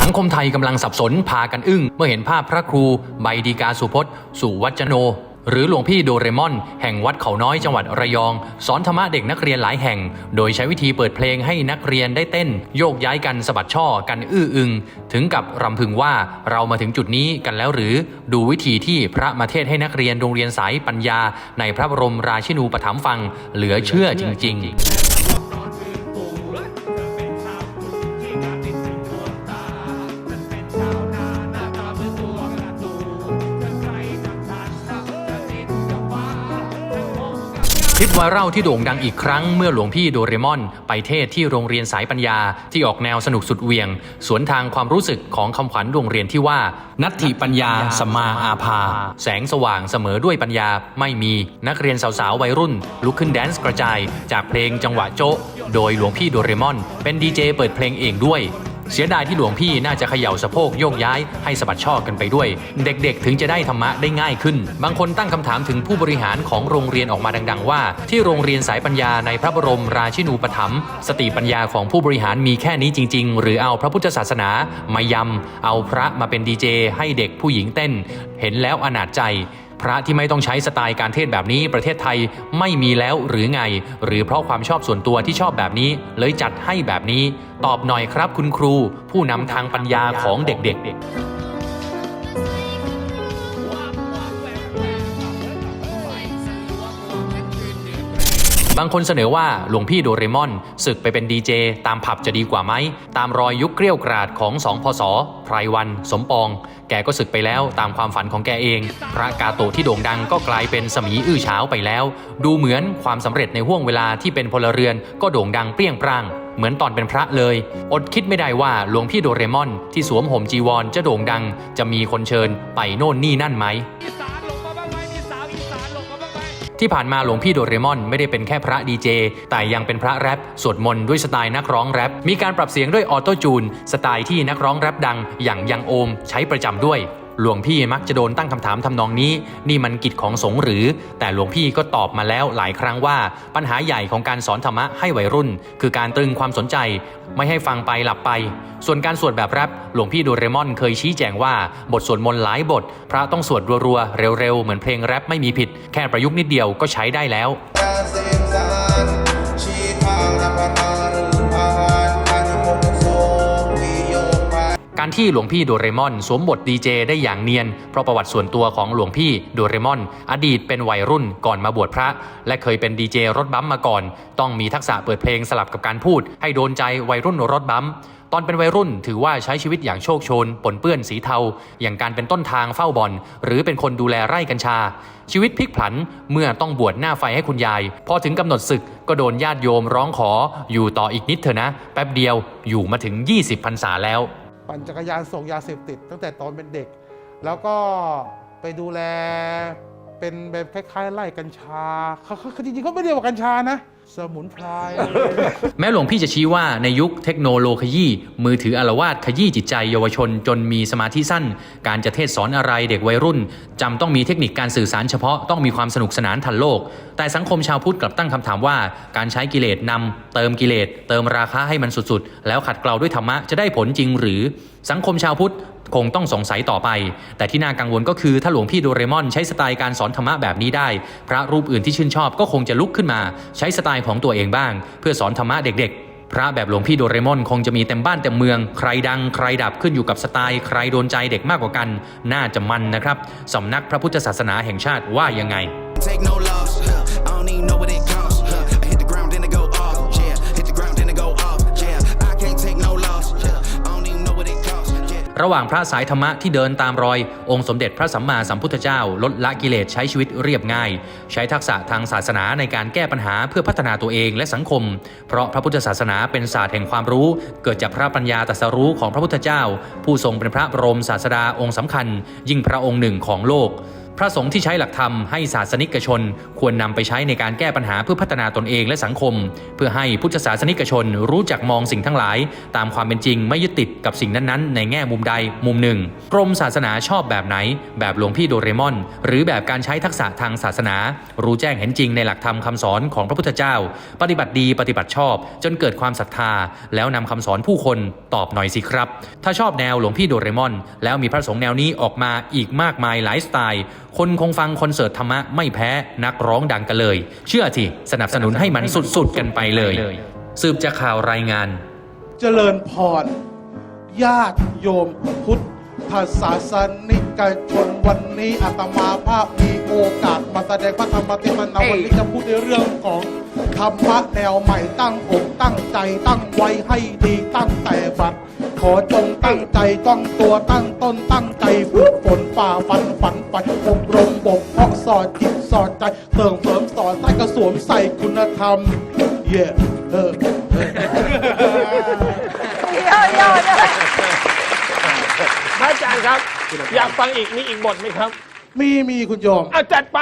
สังคมไทยกำลังสับสนพากันอึ้ง เมื่อเห็นภาพพระครู ใบดีกาสุพจน์ สุวัจโน หรือหลวงพี่โดเรมอน แห่งวัดเขาน้อยจังหวัดระยอง สอนธรรมะเด็กนักเรียนหลายแห่ง โดยใช้วิธีเปิดเพลงให้นักเรียนได้เต้น โยกย้ายกันสะบัดช่อกันอื้ออึง ถึงกับรำพึงว่าเรามาถึงจุดนี้กันแล้วหรือดูวิธีที่พระมาเทศให้นักเรียนโรงเรียนสายปัญญา ในพระบรมราชินูปถัมภ์ฟัง เหลือเชื่อจริง ๆ คลิปไวรัลที่โด่งดังอีกครั้งเมื่อหลวงพี่โดเรมอน ไปเทศที่โรงเรียนสายปัญญาที่ออกแนวสนุกสุดเวียง สวนทางความรู้สึกของคำขวัญโรงเรียนที่ว่า นัตถิปัญญาสมมาอาภา แสงสว่างเสมอด้วยปัญญาไม่มีนักเรียนสาวๆวัยรุ่น ลุกขึ้นแดนซ์กระจาย จากเพลงจังหวะโจ๊ะ โดยหลวงพี่โดเรมอน เป็นดีเจเปิดเพลงเองด้วย เสียดายที่หลวงพี่น่าจะเขย่าสะโพกโยกย้ายให้สะบัดช่อกันไปด้วย เด็กๆ ถึงจะได้ธรรมะได้ง่ายขึ้น บางคนตั้งคำถามถึงผู้บริหารของโรงเรียนออกมาดัง ๆ ว่า ที่โรงเรียนสายปัญญาในพระบรมราชินูปถัมภ์สติปัญญาของผู้บริหารมีแค่นี้จริง ๆ หรือเอาพระพุทธศาสนามายำเอาพระมาเป็นดีเจให้เด็กผู้หญิงเต้น เห็นแล้วอนาจใจ พระที่ไม่ต้องใช้สไตล์การเทศแบบนี้ประเทศไทยไม่มีแล้วหรือไง หรือเพราะความชอบส่วนตัวที่ชอบแบบนี้ เลยจัดให้แบบนี้ ตอบหน่อยครับคุณครู ผู้นำทางปัญญาของเด็กๆ บางคนเสนอว่าหลวงพี่โดเรมอนศึกไปเป็นดีเจตามผับจะดีกว่าไหม ตามรอยยุคเกลี้ยวกราดของสองพศไพรวัน สมปอง แกก็ศึกไปแล้วตามความฝันของแกเอง พระกาโตที่โด่งดังก็กลายเป็นสมีอื้อเช้าไปแล้ว ดูเหมือนความสำเร็จในห่วงเวลาที่เป็นพลเรือนก็โด่งดังเปรี้ยงปร้างเหมือนตอนเป็นพระเลย อดคิดไม่ได้ว่าหลวงพี่โดเรมอนที่สวมห่มจีวรจะโด่งดัง จะมีคนเชิญไปโน่นนี่นั่นไหม ที่ผ่านมาหลวงพี่โดเรมอนไม่ได้เป็นแค่พระดีเจ แต่ยังเป็นพระแรปสวดมนต์ด้วยสไตล์นักร้องแรปมีการปรับเสียงด้วยออโต้จูน สไตล์ที่นักร้องแรปดังอย่างยังโอมใช้ประจำด้วย หลวงพี่มักจะโดนตั้งคำถามทำนองนี้ นี่มันกิจของสงฆ์หรือ แต่หลวงพี่ก็ตอบมาแล้วหลายครั้งว่า ปัญหาใหญ่ของการสอนธรรมะให้วัยรุ่น คือการตรึงความสนใจ ไม่ให้ฟังไปหลับไป ส่วนการสวดแบบแรปหลวงพี่โดเรมอนเคยชี้แจงว่า บทสวดมนต์หลายบท พระต้องสวดรัวๆเร็วๆ เหมือนเพลงแรปไม่มีผิด แค่ประยุกต์นิดเดียวก็ใช้ได้แล้ว การที่หลวงพี่โดเรมอนสวมบทดีเจได้อย่างเนียน เพราะประวัติส่วนตัวของหลวงพี่โดเรมอน อดีตเป็นวัยรุ่นก่อนมาบวชพระ และเคยเป็นดีเจรถบัมมาก่อน ต้องมีทักษะเปิดเพลงสลับกับการพูด ให้โดนใจวัยรุ่นรถบัมตอนเป็นวัยรุ่นถือว่าใช้ชีวิตอย่างโชคโชน ปนเปื้อนสีเทา อย่างการเป็นต้นทางเฝ้าบอลหรือเป็นคนดูแลไร่กัญชา ชีวิตพลิกผันเมื่อต้องบวชหน้าไฟให้คุณยาย พอถึงกำหนดศึกก็โดนญาติโยมร้องขออยู่ต่ออีกนิดเถอะนะ แป๊บเดียวอยู่มาถึง 20พรรษาแล้ว ปั่นจักรยานส่งยาเสพติด ตั้งแต่ตอนเป็นเด็ก แล้วก็ไปดูแลเป็นแบบคล้ายๆไล่กัญชาเขาเขาจริงๆเขาไม่เรียกว่ากัญชานะ สมุนไพร แม้หลวงพี่จะชี้ว่าในยุคเทคโนโลยีมือถืออารวาสขยี้จิตใจเยาวชนจนมีสมาธิสั้น การจะเทศสอนอะไรเด็กวัยรุ่น จำต้องมีเทคนิคการสื่อสารเฉพาะต้องมีความสนุกสนานทันโลก แต่สังคมชาวพุทธกลับตั้งคำถามว่า การใช้กิเลสนำเติมกิเลส เติมราคาให้มันสุดๆ แล้วขัดเกลาด้วยธรรมะจะได้ผลจริงหรือ สังคมชาวพุทธ คงต้องสงสัยต่อไป แต่ที่น่ากังวลก็คือถ้าหลวงพี่โดเรมอนใช้สไตล์การสอนธรรมะแบบนี้ได้ พระรูปอื่นที่ชื่นชอบก็คงจะลุกขึ้นมา ใช้สไตล์ของตัวเองบ้าง เพื่อสอนธรรมะเด็ก ๆ พระแบบหลวงพี่โดเรมอนคงจะมีเต็มบ้านเต็มเมือง ใครดังใครดับขึ้นอยู่กับสไตล์ใครโดนใจเด็กมากกว่ากัน น่าจะมันนะครับสำนักพระพุทธศาสนาแห่งชาติว่ายังไง ระหว่างพระสายธรรมะที่เดินตามรอย องค์สมเด็จพระสัมมาสัมพุทธเจ้า ลดละกิเลสใช้ชีวิตเรียบง่าย ใช้ทักษะทางศาสนาในการแก้ปัญหาเพื่อพัฒนาตัวเองและสังคม เพราะพระพุทธศาสนาเป็นศาสตร์แห่งความรู้ เกิดจากพระปัญญาตรัสรู้ของพระพุทธเจ้า ผู้ทรงเป็นพระบรมศาสดาองค์สำคัญ ยิ่งพระองค์หนึ่งของโลก พระสงฆ์ที่ใช้หลักธรรมให้ศาสนิกชน ควรนำไปใช้ในการแก้ปัญหาเพื่อพัฒนาตนเองและสังคม เพื่อให้พุทธศาสนิกชนรู้จักมองสิ่งทั้งหลาย ตามความเป็นจริงไม่ยึดติดกับสิ่งนั้นๆ ในแง่มุมใดมุมหนึ่ง กรมศาสนาชอบแบบไหน แบบหลวงพี่โดเรมอน หรือแบบการใช้ทักษะทางศาสนา รู้แจ้งเห็นจริงในหลักธรรมคำสอนของพระพุทธเจ้า ปฏิบัติดีปฏิบัติชอบ จนเกิดความศรัทธา แล้วนำคำสอนผู้คนตอบหน่อยสิครับ ถ้าชอบแนวหลวงพี่โดเรมอน แล้วมีพระสงฆ์แนวนี้ออกมาอีกมากมายหลายสไตล์ คนคงฟังคอนเสิร์ตธรรมะไม่แพ้นักร้องดังกันเลย เชื่อทีสนับสนุนให้มันสุดๆกันไปเลย สืบจากข่าวรายงาน เจริญพรญาติโยมพุทธศาสนิก ชนวันนี้อาตมาภาพมีโอกาสมาแสดงพระธรรมเทศนาวันนี้จะพูดในเรื่องของธรรมะแนวใหม่ตั้งอกตั้งใจตั้งไว้ให้ดีตั้งแต่บัด ขอจงตั้งใจต้องตัวตั้งต้นตั้งใจฝึกฝนฝ่าฟันฝันไปอบรมบกเพาะสอดจิตสอดใจเติมเสริมสอนใส่กระสวมใส่คุณธรรม เย่เออ เยอะเยอะเลย พระอาจารย์ ครับ อยากฟังอีกมีอีกบทไหมครับ มีมีคุณโยมเอาจัดไป